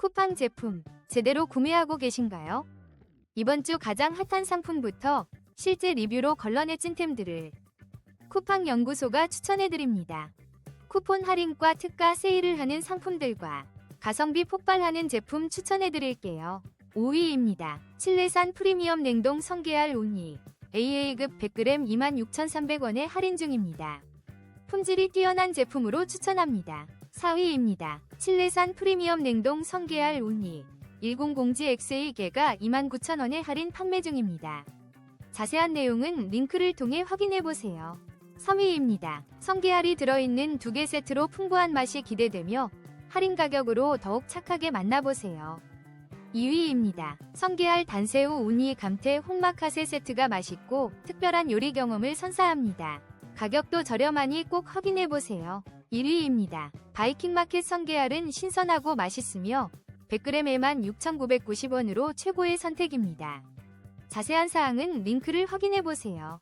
쿠팡 제품 제대로 구매하고 계신가요? 이번 주 가장 핫한 상품부터 실제 리뷰로 걸러내 찐템들을 쿠팡 연구소가 추천해드립니다. 쿠폰 할인과 특가 세일을 하는 상품들과 가성비 폭발하는 제품 추천해드릴게요. 5위입니다. 칠레산 프리미엄 냉동 성게알 우니 AA급 100g 26,300원에 할인 중입니다. 품질이 뛰어난 제품으로 추천합니다. 4위입니다. 칠레산 프리미엄 냉동 성게알 우니 100GXA개가 29,000원에 할인 판매 중입니다. 자세한 내용은 링크를 통해 확인해보세요. 3위입니다. 성게알이 들어있는 두 개 세트로 풍부한 맛이 기대되며 할인 가격으로 더욱 착하게 만나보세요. 2위입니다. 성게알 단새우 우니 감태 홍마카세 세트가 맛있고 특별한 요리 경험을 선사합니다. 가격도 저렴하니 꼭 확인해보세요. 1위입니다. 바이킹마켓 성게알은 신선하고 맛있으며 100g에만 6,990원으로 최고의 선택입니다. 자세한 사항은 링크를 확인해보세요.